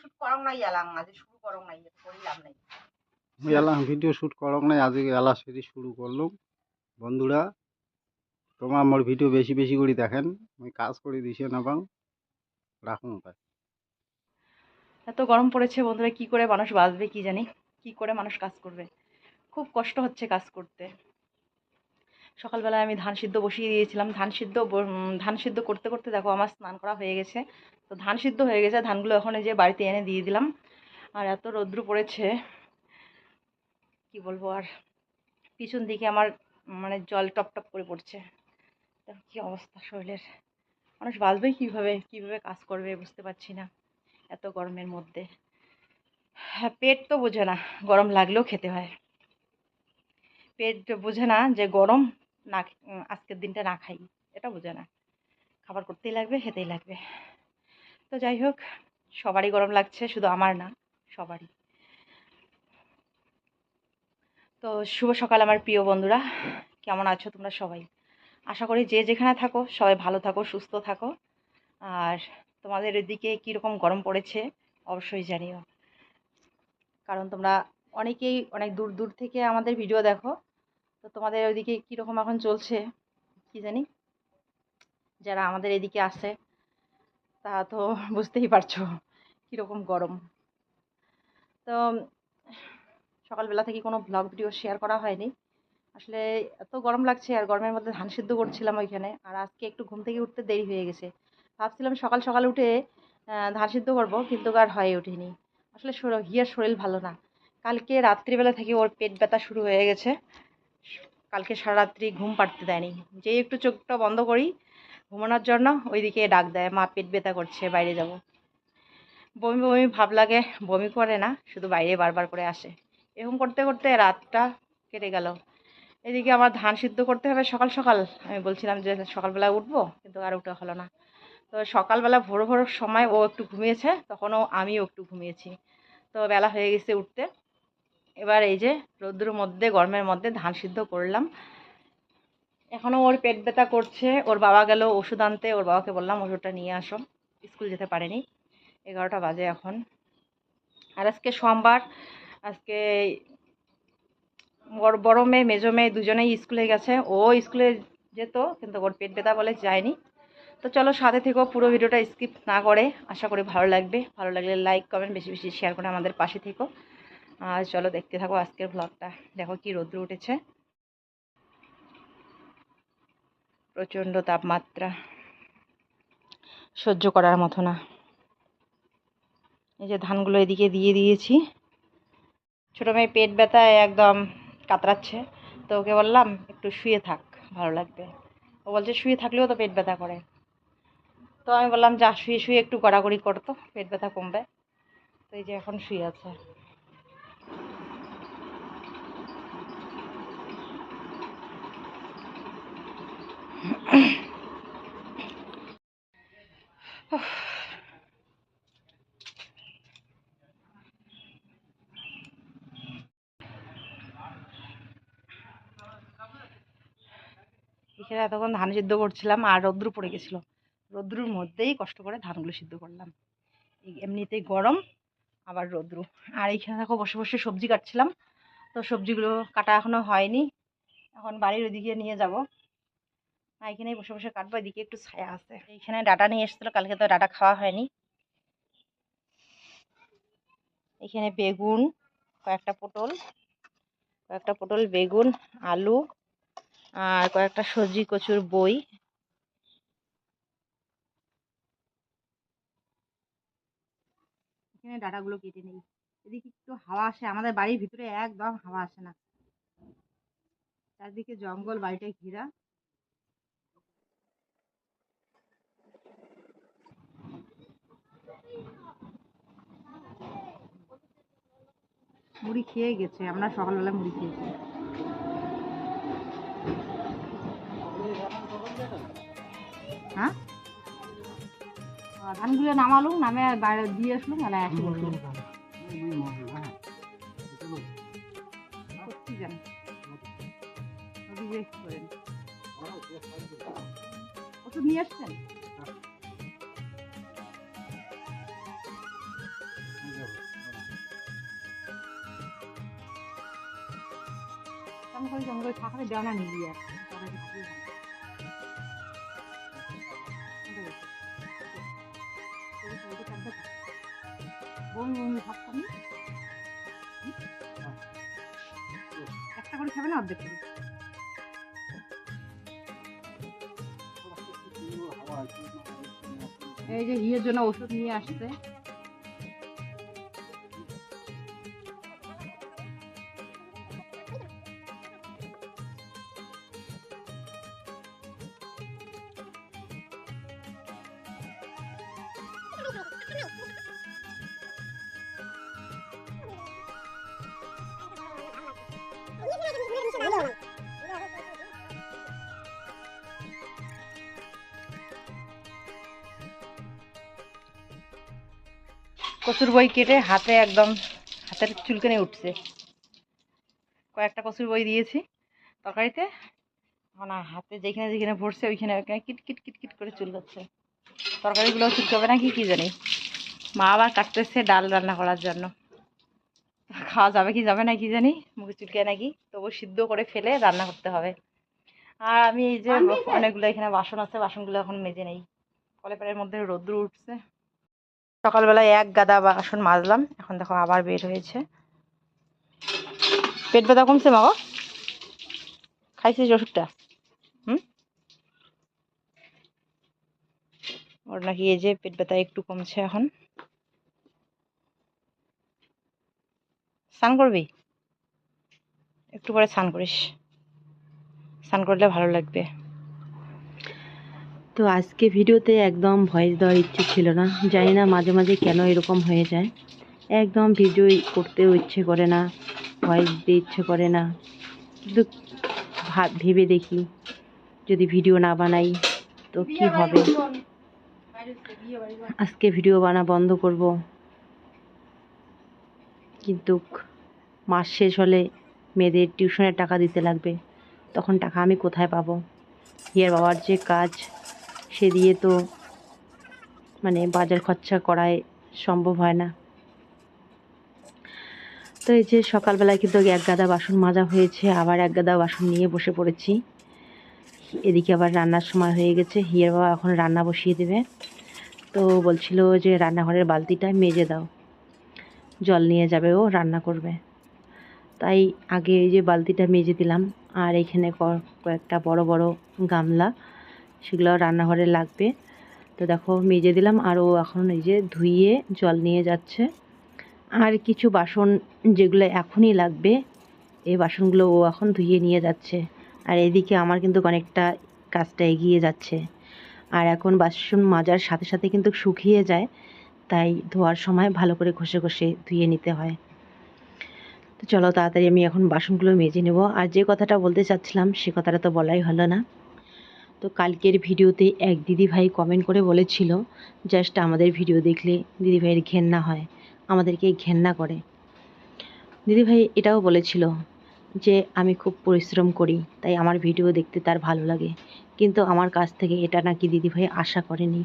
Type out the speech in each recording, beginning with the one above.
Shoot করং নাই এলাং আজ শুরু করং নাই করিলাম নাই। এলা ভিডিও শুট করক নাই আজকে এলা সেটি শুরু করলাম। বন্ধুরা তোমরা আমার ভিডিও বেশি বেশি করে দেখেন আমি কাজ করে দিছি না বাং। রাখুন তাই এত গরম পড়েছে বন্ধুরা কি করে মানুষ বাঁচবে কি জানি? কি করে মানুষ কাজ করবে? খুব কষ্ট হচ্ছে কাজ করতে। সকালবেলায় আমি ধান সিদ্ধ বসিয়ে দিয়েছিলাম। ধান সিদ্ধ ধান সিদ্ধ করতে করতে দেখো আমার স্নান করা হয়ে গেছে। তো ধান সিদ্ধ হয়ে গেছে, ধানগুলো এখন যে বাড়িতে এনে দিয়ে দিলাম। আর এত রৌদ্র পড়েছে, কি বলব আর? পিছন দিকে আমার মানে জল টপ টপ করে পড়ছে। তো কি অবস্থা শরীরের। মানুষ বাঁচবে কীভাবে? কীভাবে কাজ করবে বুঝতে পারছি না, এত গরমের মধ্যে। হ্যাঁ পেট তো বোঝে না, গরম লাগলেও খেতে হয়। পেট বোঝে না যে গরম না আজকের দিনটা না খাই, এটা বোঝে না। খাবার করতেই লাগবে, খেতেই লাগবে। তো যাই হোক, সবারই গরম লাগছে, শুধু আমার না, সবারই। তো শুভ সকাল আমার প্রিয় বন্ধুরা, কেমন আছো তোমরা সবাই? আশা করি যে যেখানে থাকো, সবাই ভালো থাকো, সুস্থ থাকো। আর তোমাদের এদিকে কীরকম গরম পড়েছে, অবশ্যই জানিও। কারণ তোমরা অনেকেই অনেক দূর দূর থেকে আমাদের ভিডিও দেখো। তো তোমাদের ওইদিকে কীরকম এখন চলছে? কি জানি? যারা আমাদের এদিকে আসে তা তো বুঝতেই পারছ কীরকম গরম। তো সকালবেলা থেকে কোনো ব্লগ ভিডিও শেয়ার করা হয়নি। আসলে এত গরম লাগছে, আর গরমের মধ্যে ধান সিদ্ধ করছিলাম ওইখানে, আর আজকে একটু ঘুম থেকে উঠতে দেরি হয়ে গেছে। ভাবছিলাম সকাল সকাল উঠে ধান সিদ্ধ করব, কিন্তু আর হয়ে ওঠেনি। আসলে হিয়ার শরীর ভালো না। কালকে রাত্রিবেলা থেকে ওর পেট ব্যথা শুরু হয়ে গেছে। কালকে সারা রাত্রি ঘুম পাড়তে দেয়নি। যেই একটু চোখটা বন্ধ করি, ঘুমানোর জন্য ওইদিকে ডাক দেয়, মা, পেট ব্যথা করছে, বাইরে যাব। বমি বমি ভাব লাগে, বমি করে না, শুধু বাইরে বারবার করে আসে। এরকম করতে করতে রাতটা কেটে গেল। এদিকে আমার ধান সিদ্ধ করতে হবে সকাল সকাল। আমি বলছিলাম যে সকালবেলা উঠবো, কিন্তু আর উঠা হলো না। তো সকালবেলা ভোর ভোর সময় ও একটু ঘুমিয়েছে, তখনও আমিও একটু ঘুমিয়েছি। তো বেলা হয়ে গেছে উঠতে। এবার এই যে রৌদ্রের মধ্যে, গরমের মধ্যে ধান সিদ্ধ করলাম। এখনও ওর পেট ব্যথা করছে। ওর বাবা গেল ওষুধ আনতে। ওর বাবাকে বললাম, ওষুধটা নিয়ে আসো। স্কুল যেতে পারেনি। এগারোটা বাজে এখন। আর আজকে সোমবার, আজকে বড় মেয়ে, মেজো মেয়ে দুজনেই স্কুলে গেছে। ও স্কুলে যেত, কিন্তু ওর পেট ব্যথা বলে যায়নি। তো চলো সাথে থেকেও পুরো ভিডিওটা স্কিপ না করে। আশা করি ভালো লাগবে। ভালো লাগলে লাইক, কমেন্ট, বেশি বেশি শেয়ার করে আমাদের পাশে থেকো। আর চলো দেখতে থাকো আজকের ব্লগটা দেখো কি রৌদ্র উঠেছে। প্রচণ্ড তাপমাত্রা। সহ্য করার মতো না। এই যে ধানগুলো এদিকে দিয়ে দিয়েছি। ছোটো মেয়ে পেট ব্যথায় একদম কাতরাচ্ছে। তো ওকে বললাম, একটু শুয়ে থাক, ভালো লাগবে। ও বলছে, শুয়ে থাকলেও তো পেট ব্যথা করে। তো আমি বললাম, যা, শুয়ে শুয়ে একটু গড়াগড়ি করতো পেট ব্যথা কমবে। তো এই যে এখন শুয়ে আছে। এখানে এতক্ষণ ধান সিদ্ধ করছিলাম আর রৌদ্র পড়ে গেছিল। রৌদ্রুর মধ্যেই কষ্ট করে ধানগুলো সিদ্ধ করলাম। এই এমনিতেই গরম, আবার রৌদ্র। আর এইখানে দেখো বসে বসে সবজি কাটছিলাম। তো সবজিগুলো কাটা এখনও হয়নি। এখন বাড়ির ওদিকে নিয়ে যাব। আর এখানেই বসে বসে কাটবো, এদিকে একটু ছায়া আছে। এইখানে ডাটা নিয়ে এসেছিল, কালকে তো ডাটা খাওয়া হয়নি। এখানে বেগুন, কয়েকটা পটল কয়েকটা পটল, বেগুন, আলু, আর কয়েকটা সবজি, কচুর বই। এখানে ডাটাগুলো কেটে নেই। এদিকে একটু হাওয়া আসে, আমাদের বাড়ির ভিতরে একদম হাওয়া আসে না। চারদিকে জঙ্গল, বাড়িটা ঘেরা। মুড়ি খেয়ে গেছে আমরা সকালবেলা মুড়ি খেয়েছি। হ্যাঁ? ধানগুলো নামালুম নামে বাইরে দিয়ে আসলুম মানে বসলুম সত্যি জান। ওষুধ নিয়ে আসছেন? তো। বমি বমি ভাব খাবি? একটা করে খাবে না অর্ধেক করে এই যে ইয়ের জন্য ওষুধ নিয়ে আসছে কচুর বই কেটে হাতে একদম হাতের চুলকানি উঠছে। কয়েকটা কচুর বই দিয়েছি তরকারিতে। আর হাতে যেখানে যেখানে ভরছে ওইখানে ওইখানে কিট কিট কিট কিট করে চুলকাচ্ছে তরকারিগুলো চুলকাবে নাকি কি জানি। মা আবার কাটতেছে ডাল রান্না করার জন্য। খাওয়া যাবে কি যাবে না কি জানি মুখে চুলকে নাকি। তবু সিদ্ধ করে ফেলে রান্না করতে হবে। আর আমি এই যে অনেকগুলো এখানে বাসন আছে বাসনগুলো এখন মেজে নেই। কলেপারের মধ্যে রোদ্র উঠছে। সকালবেলায় এক গাদা বাসন মাজলাম, এখন দেখো আবার বের হয়েছে। পেট ব্যথা কমছে মা খাইছিস ওষুধটা? হুম? ওর নাকি এই যে পেট ব্যথা একটু কমছে এখন। স্নান করবি? একটু পরে স্নান করিস। স্নান করলে ভালো লাগবে। তো আজকে ভিডিওতে একদম ভয়েস দেওয়ার ইচ্ছে ছিল না। জানি না মাঝে মাঝে কেন এরকম হয়ে যায়। একদম ভিডিও করতেও ইচ্ছে করে না ভয়েস দিতে ইচ্ছে করে না। কিন্তু ভাব ভেবে দেখি যদি ভিডিও না বানাই তো কি হবে? আজকে ভিডিও বানা বন্ধ করব। কিন্তু মাস শেষ হলে মেয়েদের টিউশনের টাকা দিতে লাগবে। তখন টাকা আমি কোথায় পাবো? হিয়ার বাবার যে কাজ সে দিয়ে তো মানে বাজার খরচা করাই সম্ভব হয় না। তো এই যে সকালবেলায় কিন্তু এক গাদা বাসন মাজা হয়েছে, আবার এক গাদা বাসন নিয়ে বসে পড়েছি। এদিকে আবার রান্নার সময় হয়ে গেছে, হিয়ার বাবা এখন রান্না বসিয়ে দেবে। তো বলছিল যে রান্নাঘরের বালতিটা মেজে দাও, জল নিয়ে যাবে ও, রান্না করবে। তাই আগে এই যে বালতিটা মেজে দিলাম, আর এখানে কয়েকটা বড় বড় গামলা সেগুলো রান্নাঘরে লাগবে। তো দেখো মেজে দিলাম আর ও এখন এই যে ধুইয়ে জল নিয়ে যাচ্ছে। আর কিছু বাসন যেগুলো এখনই লাগবে, এই বাসনগুলো ও এখন ধুইয়ে নিয়ে যাচ্ছে। আর এদিকে আমার কিন্তু অনেকটা কাজটা এগিয়ে যাচ্ছে। আর এখন বাসন মাজার সাথে সাথে কিন্তু শুকিয়ে যায়, তাই ধোয়ার সময় ভালো করে ঘষে ঘষে ধুয়ে নিতে হয়। তো চলো তাড়াতাড়ি আমি এখন বাসনগুলো মেজে নেব। আর যে কথাটা বলতে চাচ্ছিলাম সে কথাটা তো বলাই হলো না। তো কালকের ভিডিওতে এক দিদিভাই কমেন্ট করে বলেছিল জাস্ট আমাদের ভিডিও দেখলে দিদিভাইয়ের ঘেন্না হয়, আমাদেরকে ঘেন্না করে। দিদিভাই এটাও বলেছিল যে, আমি খুব পরিশ্রম করি, তাই আমার ভিডিও দেখতে তার ভালো লাগে, কিন্তু আমার কাছ থেকে এটা নাকি দিদিভাই আশা করেনি।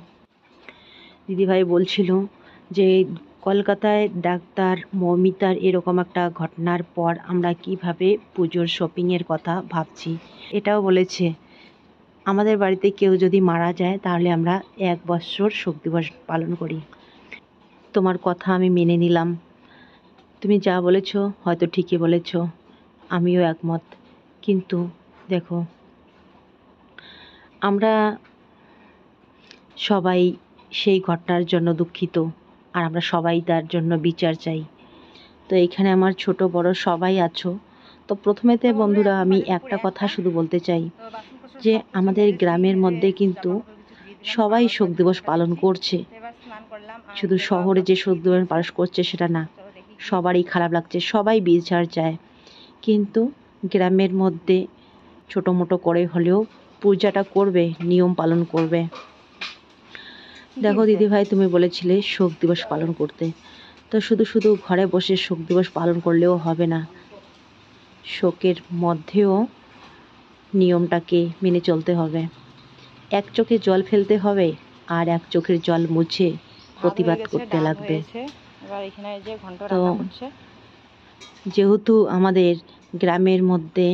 দিদিভাই বলছিল যে, কলকাতায় ডাক্তার মৌমিতার এরকম একটা ঘটনার পর আমরা কীভাবে পুজোর শপিংয়ের কথা ভাবছি? এটাও বলেছে আমাদের বাড়িতে কেউ যদি মারা যায়, তাহলে আমরা এক বৎসর শোক দিবস পালন করি। তোমার কথা আমি মেনে নিলাম। তুমি যা বলেছ, হয়তো ঠিকই বলেছ। আমিও একমত। কিন্তু দেখো, আমরা সবাই সেই ঘটনার জন্য দুঃখিত, আর আমরা সবাই তার জন্য বিচার চাই। তো এখানে আমার ছোট বড় সবাই আছো। তো প্রথমেতে বন্ধুরা, আমি একটা কথা শুধু বলতে চাই। যে আমাদের গ্রামের মধ্যে কিন্তু সবাই শোক দিবস পালন করছে। শুধু শহরে যে শোক দিবস পালন করছে সেটা না সবারই খারাপ লাগছে সবাই বিচার চায় কিন্তু গ্রামের মধ্যে ছোটো মোটো করে হলেও পূজাটা করবে নিয়ম পালন করবে। দেখো দিদিভাই তুমি বলেছিলে শোক দিবস পালন করতে। তো শুধু শুধু ঘরে বসে শোক দিবস পালন করলেও হবে না। শোকের মধ্যেও নিয়মটাকে মেনে চলতে হবে। এক চোখে জল ফেলতে হবে আর এক চোখের জল মুছে প্রতিবাদ করতে লাগবে। তো যেহেতু আমাদের গ্রামের মধ্যে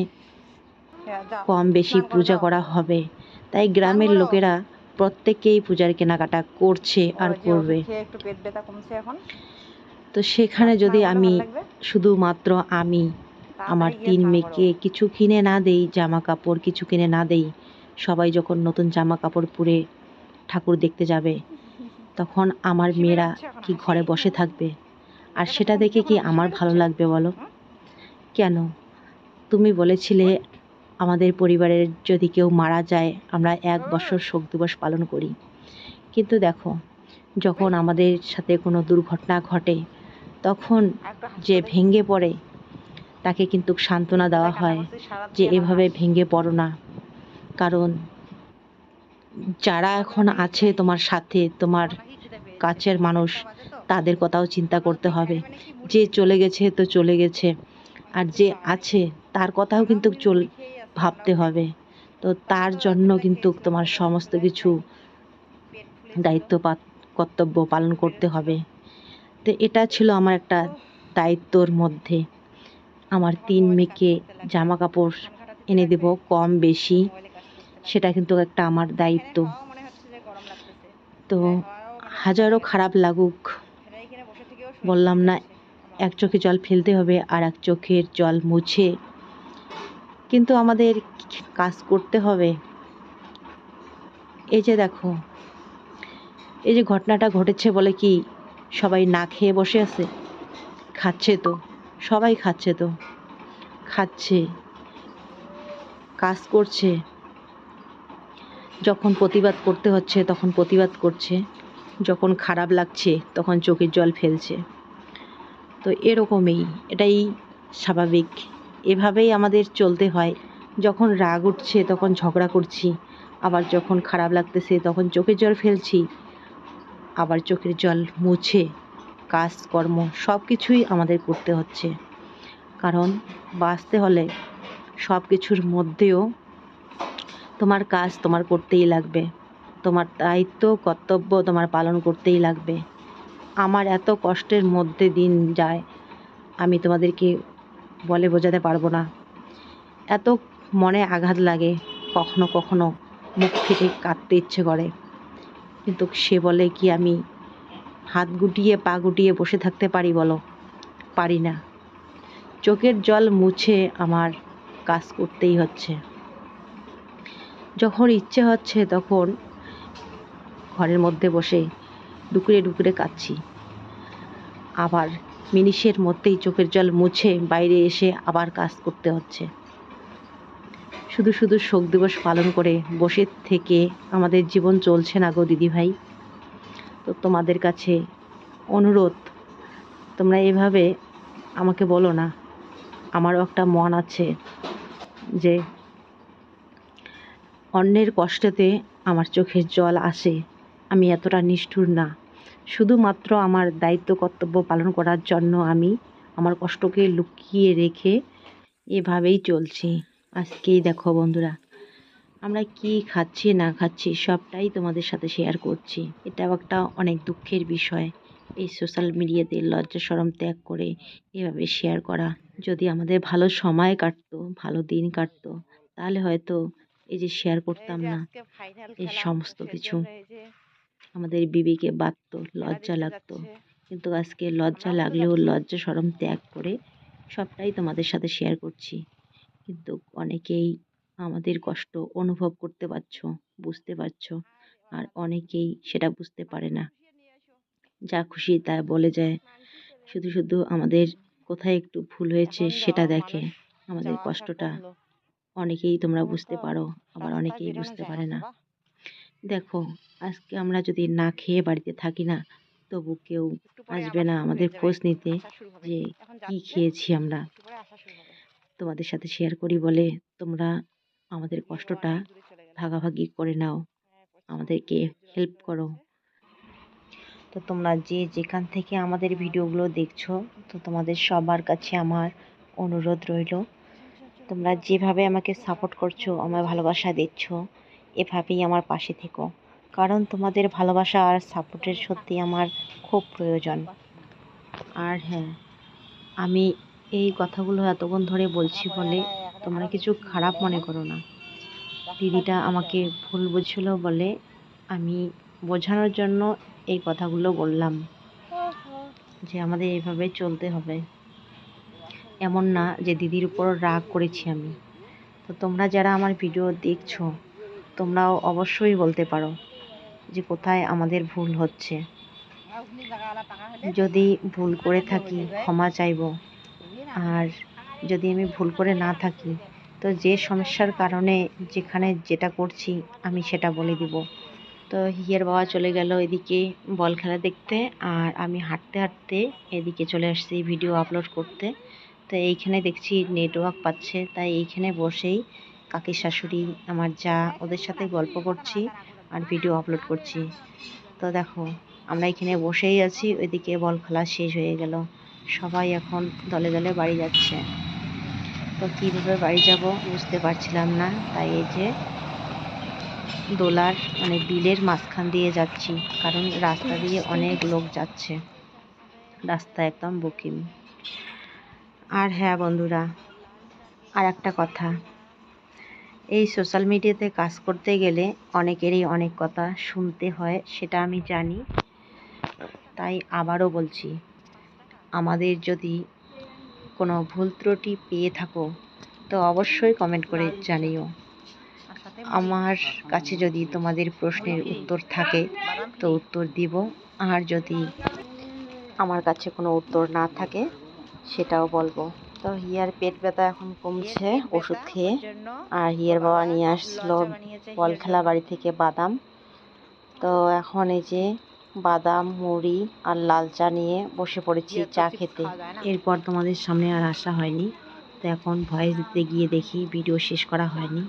কম বেশি পূজা করা হবে তাই গ্রামের লোকেরা প্রত্যেকেই পূজার কেনাকাটা করছে আর করবে। তো সেখানে যদি আমি শুধুমাত্র আমি আমার তিন মেয়েকে কিছু কিনে না দেই জামা কাপড় কিছু কিনে না দেই সবাই যখন নতুন জামা কাপড় পরে ঠাকুর দেখতে যাবে তখন আমার মেয়েরা কি ঘরে বসে থাকবে? আর সেটা দেখে কি আমার ভালো লাগবে বলো? কেন? তুমি বলেছিলে আমাদের পরিবারের যদি কেউ মারা যায় আমরা এক বছর শোক দিবস পালন করি। কিন্তু দেখো যখন আমাদের সাথে কোনো দুর্ঘটনা ঘটে তখন যে ভেঙে পড়ে তাকে কিন্তু সান্ত্বনা দেওয়া হয় যে এভাবে ভেঙে পড়ো না। কারণ যারা এখন আছে তোমার সাথে তোমার? কাছের মানুষ? তাদের কথাও চিন্তা করতে হবে। মানে বুঝি? যে চলে গেছে তো চলে গেছে। আর যে আছে তার কথাও কিন্তু চল ভাবতে হবে। তো তার জন্য কিন্তু তোমার সমস্ত কিছু দায়িত্ব কর্তব্য পালন করতে হবে। তো এটা ছিল আমার একটা দায়িত্বর মধ্যে। আমার তিন মেয়েকে জামা কাপড় এনে দেব কম বেশি। সেটা কিন্তু একটা আমার দায়িত্ব। তো হাওয়াও মানে হাজারো খারাপ লাগুক বললাম না, এক চোখে জল ফেলতে হবে আর এক চোখের জল মুছে। কিন্তু আমাদের কাজ করতে হবে। এই যে দেখো এই যে ঘটনাটা ঘটেছে বলে কি সবাই না খেয়ে বসে আছে? খাচ্ছে তো। সবাই খাচ্ছে তো। খাচ্ছে, কাজ করছে। যখন প্রতিবাদ করতে হচ্ছে, তখন প্রতিবাদ করছে। যখন খারাপ লাগছে, তখন চোখের জল ফেলছে। তো এরকমই, এটাই স্বাভাবিক। এভাবেই আমাদের চলতে হয়। যখন রাগ উঠছে, তখন ঝগড়া করছি। আবার যখন খারাপ লাগতেছে, তখন চোখের জল ফেলছি। আবার চোখের জল মুছে। কাজকর্ম সব কিছুই আমাদের করতে হচ্ছে। কারণ বাঁচতে হলে সব কিছুর মধ্যেও তোমার কাজ তোমার করতেই লাগবে। তোমার দায়িত্ব, কর্তব্য তোমার পালন করতেই লাগবে। আমার এত কষ্টের মধ্যে দিন যায়, আমি তোমাদেরকে বলে বোঝাতে পারব না। এত মনে আঘাত লাগে, কখনো কখনো মুখ ফেটে কাঁদতে ইচ্ছে করে। কিন্তু সে বলে কি আমি হাত গুটিয়ে পা গুটিয়ে বসে থাকতে পারি বলো? পারি না। চোখের জল মুছে আমার কাজ করতেই হচ্ছে। যখন ইচ্ছে হচ্ছে তখন ঘরের মধ্যে বসে ডুকরে ডুকরে কাঁদছি। আবার মিনিশের মধ্যেই চোখের জল মুছে বাইরে এসে আবার কাজ করতে হচ্ছে। শুধু শুধু শোক দিবস পালন করে বসে থেকে আমাদের জীবন চলছে না গো দিদিভাই। তো তোমাদের কাছে অনুরোধ, তোমরা এভাবে আমাকে বলো না। আমারও একটা মন আছে যে অন্যের কষ্টেতে আমার চোখের জল আসে, আমি এতটা নিষ্ঠুর না। শুধুমাত্র আমার দায়িত্ব, কর্তব্য পালন করার জন্য আমি আমার কষ্টকে লুকিয়ে রেখে এভাবেই চলছি। আজকেই দেখো বন্ধুরা। আমরা কি খাচ্ছি না খাচ্ছি সবটাই তোমাদের সাথে শেয়ার করছি। এটাও একটা অনেক দুঃখের বিষয়। এই সোশ্যাল মিডিয়াতে লজ্জা সরম ত্যাগ করে এভাবে শেয়ার করা। যদি আমাদের ভালো সময় কাটতো ভালো দিন কাটতো তাহলে হয়তো এই যে শেয়ার করতাম না। এই সমস্ত কিছু আমাদের বিবিকে বাঁধতো লজ্জা লাগতো। কিন্তু আজকে লজ্জা লাগলেও লজ্জা সরম ত্যাগ করে সবটাই তোমাদের সাথে শেয়ার করছি। কিন্তু অনেকেই আমাদের কষ্ট অনুভব করতে পারছ বুঝতে পারছ। আর অনেকেই সেটা বুঝতে পারে না। যা খুশি তা বলে যায়। শুধু শুধু আমাদের কোথায় একটু ভুল হয়েছে সেটা দেখে আমাদের কষ্টটা অনেকেই তোমরা বুঝতে পারো আবার অনেকেই বুঝতে পারে না দেখো আজকে আমরা যদি না খেয়ে বাড়িতে থাকি না তবু কেউ আসবে না আমাদের খোঁজ নিতে। যে কি খেয়েছি আমরা। তোমাদের সাথে শেয়ার করি বলে তোমরা আমাদের কষ্টটা। ভাগাভাগি করে নাও। আমাদেরকে দূরে হেল্প করো। তো তোমরা যে যেখান থেকে আমাদের ভিডিওগুলো দেখছ, তো তোমাদের সবার কাছে আমার অনুরোধ রইল, তোমরা যেভাবে আমাকে সাপোর্ট করছ আমার ভালোবাসা দিচ্ছ, এভাবেই আমার পাশে থেকো। কারণ তোমাদের ভালোবাসা আর সাপোর্টের সত্যি আমার খুব প্রয়োজন। আর হ্যাঁ আমি এই কথাগুলো এতক্ষণ ধরে বলছি বলে তোমরা কিছু খারাপ মনে করো না। দিদিটা আমাকে ভুল বুঝছিল বলে আমি বোঝানোর জন্য এই কথাগুলো বললাম, যে আমাদের এইভাবে চলতে হবে। এমন না যে দিদির উপর রাগ করেছি আমি। তো তোমরা যারা আমার ভিডিও দেখছ, তোমরাও অবশ্যই বলতে পারো যে কোথায় আমাদের ভুল হচ্ছে। যদি ভুল করে থাকি, ক্ষমা চাইব। আর যদি আমি ভুল করে না থাকি, তো যে সমস্যার কারণে যেখানে যেটা করছি, আমি সেটা বলে দিব। তো হিয়ার বাবা চলে গেল এদিকে বল খেলা দেখতে, আর আমি হাঁটতে হাঁটতে এদিকে চলে আসছি ভিডিও আপলোড করতে। তো এইখানে দেখছি নেটওয়ার্ক পাচ্ছে, তাই এইখানে বসেই কাকি শাশুড়ি, আমার যা, ওদের সাথে গল্প করছি আর ভিডিও আপলোড করছি। তো দেখো, আমরা এখানে বসেই আছি, ওইদিকে বল খেলা শেষ হয়ে গেল। সবাই এখন দলে দলে বাড়ি যাচ্ছে। তো কীভাবে বাড়ি যাব বুঝতে পারছিলাম না। তাই এই যে দোলার মানে বিলের মাঝখান দিয়ে যাচ্ছি, কারণ রাস্তা দিয়ে অনেক লোক যাচ্ছে। রাস্তা একদম বুকিং আর হ্যাঁ বন্ধুরা, আর একটা কথা, এই সোশ্যাল মিডিয়াতে কাজ করতে গেলে অনেকেরই অনেক কথা শুনতে হয়, সেটা আমি জানি। তাই আবারও বলছি, আমাদের যদি কোনো ভুল ত্রুটি পেয়ে থাকো, তো অবশ্যই কমেন্ট করে জানিও। আমার কাছে যদি তোমাদের প্রশ্নের উত্তর থাকে, তো উত্তর দিব। আর যদি আমার কাছে কোনো উত্তর না থাকে, সেটাও বলব। তো হিয়ার পেট ব্যথা এখন কমছে, ওষুধ খেয়ে। আর হিয়ার বাবা নিয়ে আসলো বল খেলা বাড়ি থেকে বাদাম। তো এখন এই যে বাদাম মুড়ি আর লাল চা নিয়ে বসে পড়েছি চা খেতে। এরপর তোমাদের সামনে আর আসা হয়নি। তো এখন ভয়েস দিতে গিয়ে দেখি ভিডিও শেষ করা হয়নি।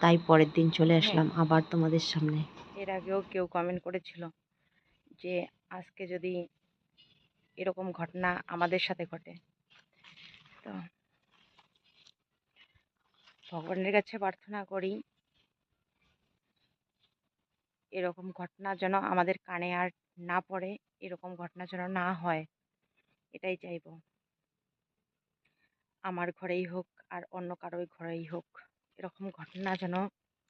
তাই পরের দিন চলে আসলাম আবার তোমাদের সামনে। এর আগেও কেউ কমেন্ট করেছিল যে আজকে যদি এরকম ঘটনা আমাদের সাথে ঘটে তো ভগবানের কাছে প্রার্থনা করি এরকম ঘটনা যেন আমাদের কানে আর না পড়ে, এরকম ঘটনা যেন না হয়, এটাই চাইব। আমার ঘরেই হোক আর অন্য কারোর ঘরেই হোক, এরকম ঘটনা যেন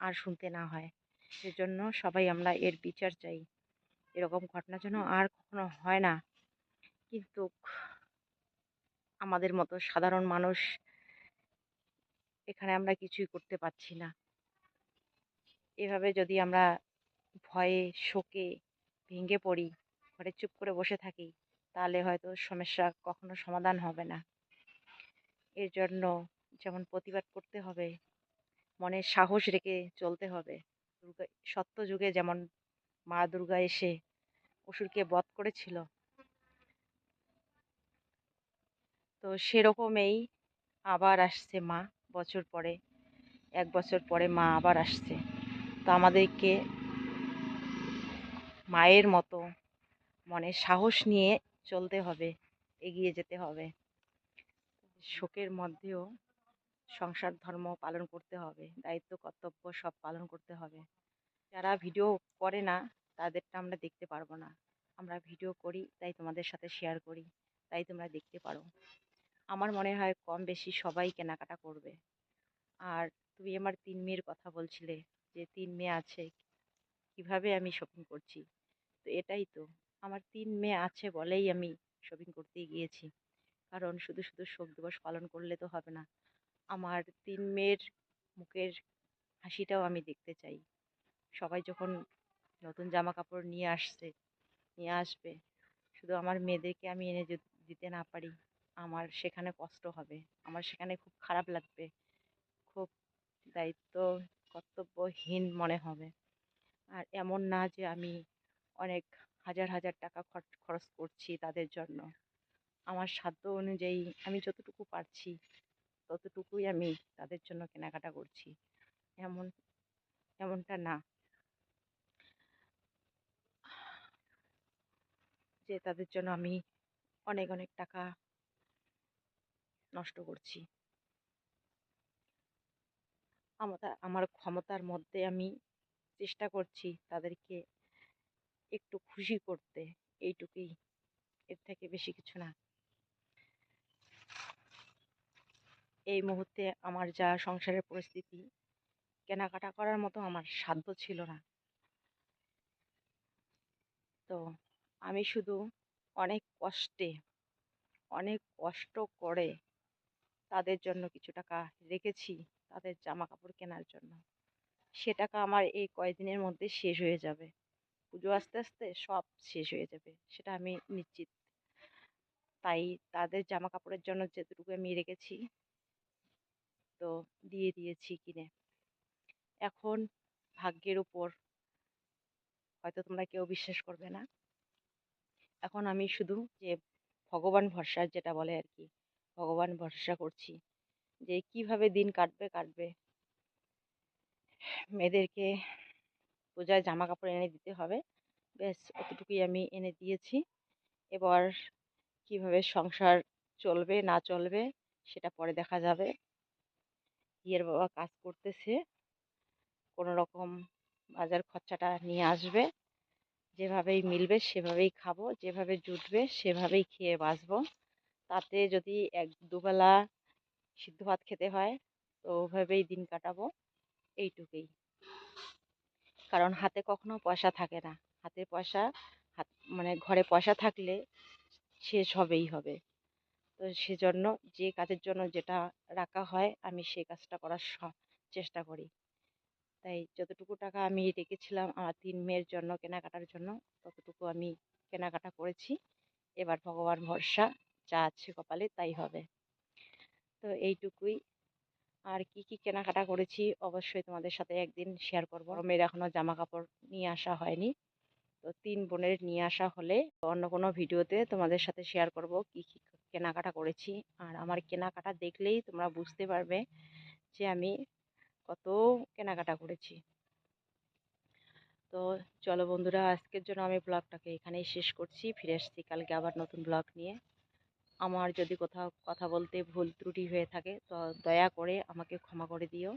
আর শুনতে না হয়। সেজন্য সবাই আমরা এর বিচার চাই। এরকম ঘটনা যেন আর কখনো হয় না। কিন্তু আমাদের মতো সাধারণ মানুষ এখানে আমরা কিছুই করতে পারছি না। এভাবে যদি আমরা ভয়ে শোকে ভেঙে পড়ি, ঘরে চুপ করে বসে থাকি, তাহলে হয়তো সমস্যা কখনো সমাধান হবে না। এর জন্য যেমন প্রতিবাদ করতে হবে, মনে সাহস রেখে চলতে হবে। দুর্গা, সত্য যুগে যেমন মা দুর্গা এসে অসুরকে বধ করেছিল, তো সেরকমই আবার আসছে মা, বছর পরে, এক বছর পরে মা আবার আসছে। তো আমাদেরকে মায়ের মতো মনে সাহস নিয়ে চলতে হবে, এগিয়ে যেতে হবে। শোকের মধ্যেও সংসার ধর্ম পালন করতে হবে, দায়িত্ব, কর্তব্য সব পালন করতে হবে। যারা ভিডিও করে না, তাদেরটা আমরা দেখতে পারব না। আমরা ভিডিও করি, তাই তোমাদের সাথে শেয়ার করি, তাই তোমরা দেখতে পারো। আমার মনে হয় কম বেশি সবাই কেনাকাটা করবে। আর তুমি আমার তিন মেয়ের কথা বলছিলে, যে তিন মেয়ে আছে, কীভাবে আমি শপিং করছি? তো এটাই তো। আমার তিন মেয়ে আছে বলেই আমি শপিং করতে গিয়েছি। কারণ শুধু শুধু শোক দিবস পালন করলে তো হবে না। আমার তিন মেয়ের মুখের হাসিটাও আমি দেখতে চাই। সবাই যখন নতুন জামা কাপড় নিয়ে আসছে, নিয়ে আসবে, শুধু আমার মেয়েদেরকে আমি এনে দিতে না পারি, আমার সেখানে কষ্ট হবে। আমার সেখানে খুব খারাপ লাগবে। খুব দায়িত্ব, কর্তব্যহীন মনে হবে। আর এমন না যে আমি অনেক হাজার হাজার টাকা খরচ করছি তাদের জন্য। আমার সাধ্য অনুযায়ী আমি যতটুকু পারছি, ততটুকুই আমি তাদের জন্য কেনাকাটা করছি। এমন, এমনটা না। যে তাদের জন্য আমি অনেক অনেক টাকা নষ্ট করছি। আমার আমার ক্ষমতার মধ্যে আমি চেষ্টা করছি তাদেরকে একটু খুশি করতে, এইটুকুই। এর থেকে বেশি কিছু না। এই মুহূর্তে আমার যা সংসারের পরিস্থিতি, কেনাকাটা করার মতো আমার সাধ্য ছিল না। তো আমি শুধু অনেক কষ্টে, অনেক কষ্ট করে তাদের জন্য কিছু টাকা রেখেছি, তাদের জামা কাপড় কেনার জন্য। সে টাকা আমার এই কয়দিনের মধ্যে শেষ হয়ে যাবে। পুজো আস্তে আস্তে সব শেষ হয়ে যাবে। সেটা আমি নিশ্চিত। তাই তাদের জামা কাপড়ের জন্য যেটুকু আমি রেখেছি, তো দিয়ে দিয়েছি কিনে। এখন ভাগ্যের উপর হয়তো তোমরা কেউ বিশ্বাস করবে না। এখন আমি শুধু যে ভগবান ভরসা, যেটা বলে আর কি, ভগবান ভরসা করছি যে কীভাবে দিন কাটবে কাটবে। মেয়েদেরকে পূজায় জামা কাপড় এনে দিতে হবে। ব্যাস অতটুকুই আমি এনে দিয়েছি। এবার কীভাবে সংসার চলবে, না চলবে, সেটা পরে দেখা যাবে। বিয়ের বাবা কাজ করতেছে। কোনো রকম বাজার খরচাটা নিয়ে আসবে। যেভাবেই মিলবে সেভাবেই খাব, যেভাবে জুটবে সেভাবেই খেয়ে বাঁচবো। তাতে যদি এক দুবেলা সিদ্ধ ভাত খেতে হয়, তো ওভাবেই দিন কাটাবো। এইটুকুই। কারণ হাতে কখনো পয়সা থাকে না। হাতে পয়সা, হাত মানে ঘরে পয়সা থাকলে শেষ হবেই হবে। তো সেজন্য যে কাজের জন্য যেটা রাখা হয়, আমি সেই কাজটা করার চেষ্টা করি। তাই যতটুকু টাকা আমি রেখেছিলাম আমার তিন মেয়ের জন্য, কেনাকাটার জন্য, ততটুকু আমি কেনাকাটা করেছি। এবার ভগবান ভরসা, যা আছে কপালে তাই হবে। তো এইটুকুই। আর কি কি কেনাকাটা করেছি অবশ্যই তোমাদের সাথে একদিন শেয়ার করব। মেয়ের এখনও জামা কাপড় নিয়ে আসা হয়নি। তো তিন বোনের নিয়ে আসা হলে অন্য কোনো ভিডিওতে তোমাদের সাথে শেয়ার করব কি কি কেনাকাটা করেছি। আর আমার কেনাকাটা দেখলেই তোমরা বুঝতে পারবে যে আমি কত কেনাকাটা করেছি। তো চলো বন্ধুরা আজকের জন্য আমি ব্লগটাকে এখানেই শেষ করছি। ফিরে আসছি কালকে আবার নতুন ব্লগ নিয়ে। আমার যদি কোথাও কথা বলতে ভুল ত্রুটি হয়ে থাকে, তো দয়া করে আমাকে ক্ষমা করে দিও।